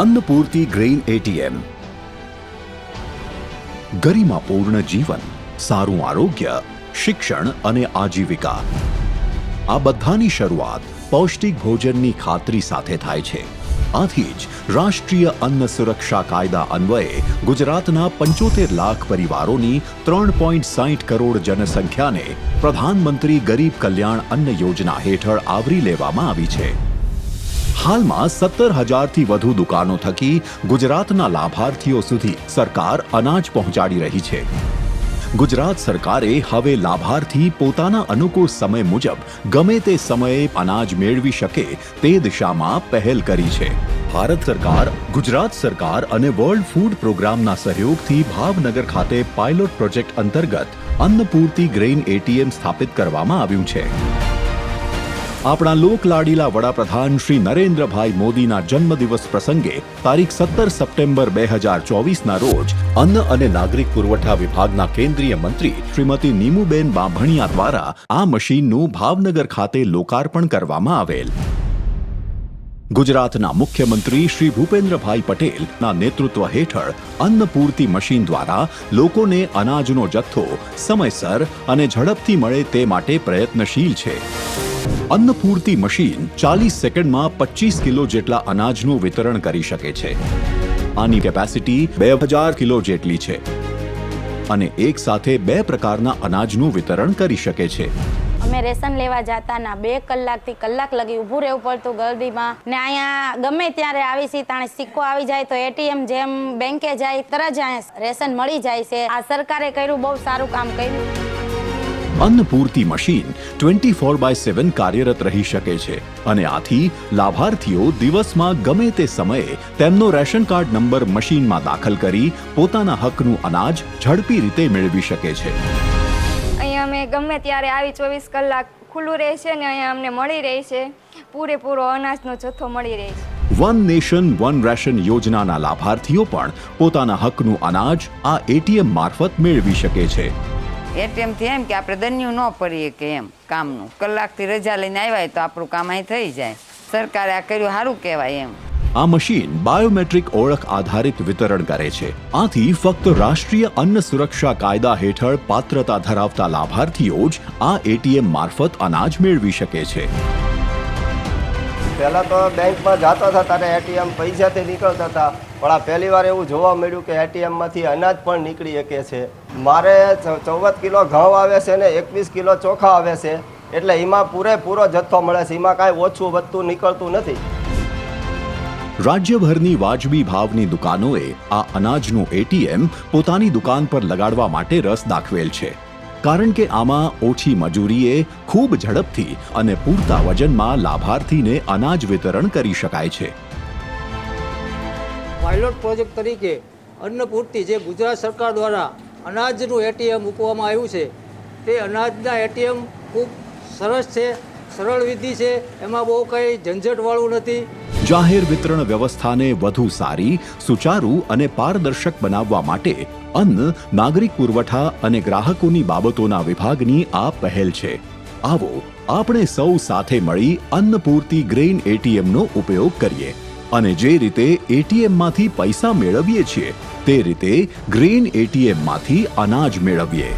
અન્નપૂર્તિ grain ATM. ગરિમાપૂર્ણ જીવન, સારું આરોગ્ય, શિક્ષણ અને આજીવિકા. આ બધાની શરૂઆત પૌષ્ટિક ભોજનની ખાતરી સાથે થાય છે. આથી જ રાષ્ટ્રીય અન્ન સુરક્ષા કાયદા અન્વયે ગુજરાતના પંચોતેર લાખ પરિવારોની ત્રણ પોઈન્ટ સાહીઠ કરોડ જનસંખ્યાને પ્રધાનમંત્રી ગરીબ કલ્યાણ અન્ન યોજના હેઠળ આવરી લેવામાં આવી છે. હાલમાં સત્તર હજારથી વધુ દુકાનો થકી ગુજરાતના લાભાર્થીઓ સુધી સરકાર અનાજ પહોંચાડી રહી છે. ગુજરાત સરકારે હવે લાભાર્થી પોતાના અનુકૂળ સમય મુજબ ગમે તે સમયે અનાજ મેળવી શકે તે દિશામાં પહેલ કરી છે. ભારત સરકાર, ગુજરાત સરકાર અને વર્લ્ડ ફૂડ પ્રોગ્રામના સહયોગથી ભાવનગર ખાતે પાયલોટ પ્રોજેક્ટ અંતર્ગત અન્નપૂર્તિ ગ્રેઇન એટીએમ સ્થાપિત કરવામાં આવ્યું છે. આપણા લોકલાડીલા વડાપ્રધાન શ્રી નરેન્દ્રભાઈ મોદીના જન્મદિવસ પ્રસંગે તારીખ સત્તર સપ્ટેમ્બર બે હજાર ચોવીસના રોજ અન્ન અને નાગરિક પુરવઠા વિભાગના કેન્દ્રીય મંત્રી શ્રીમતી નીમુબેન બાંભણિયા દ્વારા આ મશીનનું ભાવનગર ખાતે લોકાર્પણ કરવામાં આવેલ. ગુજરાતના મુખ્યમંત્રી શ્રી ભૂપેન્દ્રભાઈ પટેલના નેતૃત્વ હેઠળ અન્નપૂર્તિ મશીન દ્વારા લોકોને અનાજનો જથ્થો સમયસર અને ઝડપથી મળે તે માટે પ્રયત્નશીલ છે. અન્નપૂર્તિ મશીન ચાલીસ સેકન્ડમાં પચીસ કિલો જેટલા અનાજનું વિતરણ કરી શકે છે. આની કેપેસિટી બે હજાર કિલો જેટલી છે. અને એક સાથે બે પ્રકારના અનાજનું વિતરણ કરી શકે છે. અમે રેશન લેવા જતા ના, બે કલાકથી કલાક લગી ઊભું રહેવું પડતું ગરદીમાં ને અહીંયા ગમે ત્યારે આવી સી તાણે સિક્કો આવી જાય તો એટીએમ જેમ બેંકે જાય, તરત જ રેશન મળી જાય છે. આ સરકારે કર્યું, બહુ સારું કામ કર્યું. Annapurti machine twenty four by seven કાર્યરત રહી શકે છે. અને આથી લાભાર્થીઓ દિવસમાં ગમે તે સમયે તેમનો રેશન કાર્ડ નંબર મશીનમાં દાખલ કરી પોતાના હકનું અનાજ ઝડપી રીતે મેળવી શકે છે. અહીંયા અમે ગમે ત્યારે આવી ચોવીસ કલાક ખુલ્લું રહે છે અને અહીંયા અમને મળી રહે છે. પૂરેપૂરો અનાજનો જથ્થો મળી રહે છે. વન નેશન વન રેશન યોજનાના લાભાર્થીઓ પણ પોતાના હકનું અનાજ આ એટીએમ મારફત મેળવી શકે છે. એટીએમથી એમ કે આપણે દન્યું ન પડીએ કે એમ કામનું. કલાકથી રજા લઈને આવ્યા તો આપણું કામ અહીં થઈ જાય. સરકારે આ કર્યું સારું કહેવાય એમ. આ મશીન બાયોમેટ્રિક ઓળખ આધારિત વિતરણ કરે છે. આથી ફક્ત રાષ્ટ્રીય અન્ન સુરક્ષા કાયદા હેઠળ પાત્રતા ધરાવતા લાભાર્થીઓ જ આ એટીએમ મારફત અનાજ મેળવી શકે છે. પહેલાં તો બેંકમાં જતા હતા ત્યારે એટીએમ પૈસાથી નીકળતા હતા. પણ આ પહેલી વાર એવું જોવા મળ્યું કે એટીએમમાંથી અનાજ પણ નીકળી શકે છે. મારે ચૌવદ કિલો ઘઉં આવે છે ને એકવીસ કિલો ચોખા આવે છે. એટલે એમાં પૂરેપૂરો જથ્થો મળે છે. એમાં કાંઈ ઓછું વધતું નીકળતું નથી. રાજ્યભરની વાજબી ભાવની દુકાનોએ આ અનાજનું એટીએમ પોતાની દુકાન પર લગાડવા માટે રસ દાખવેલ છે. કારણ કે આમાં ઓછી મજૂરીએ ખૂબ ઝડપથી અને પૂરતા વજનમાં લાભાર્થીને અનાજ વિતરણ કરી શકાય છે. પાયલોટ પ્રોજેક્ટ તરીકે અન્નપૂર્તિ જે ગુજરાત સરકાર દ્વારા અનાજનું એટીએમ મૂકવામાં આવ્યું છે, તે અનાજના એટીએમ ખૂબ સરસ છે, સરળ વિધિ છે. એમાં બહુ કંઈ ઝંઝટવાળું નથી. જાહેર વિતરણ વ્યવસ્થાને વધુ સારી, સુચારુ અને પારદર્શક બનાવવા માટે અન્ન, નાગરિક પુરવઠા અને ગ્રાહકોની બાબતોના વિભાગની આ પહેલ છે. આવો આપણે સૌ સાથે મળી અન્નપૂર્તિ ગ્રેઇન એટીએમનો ઉપયોગ કરીએ અને જે રીતે એટીએમમાંથી પૈસા મેળવીએ છીએ, તે રીતે ગ્રેઇન એટીએમમાંથી અનાજ મેળવીએ.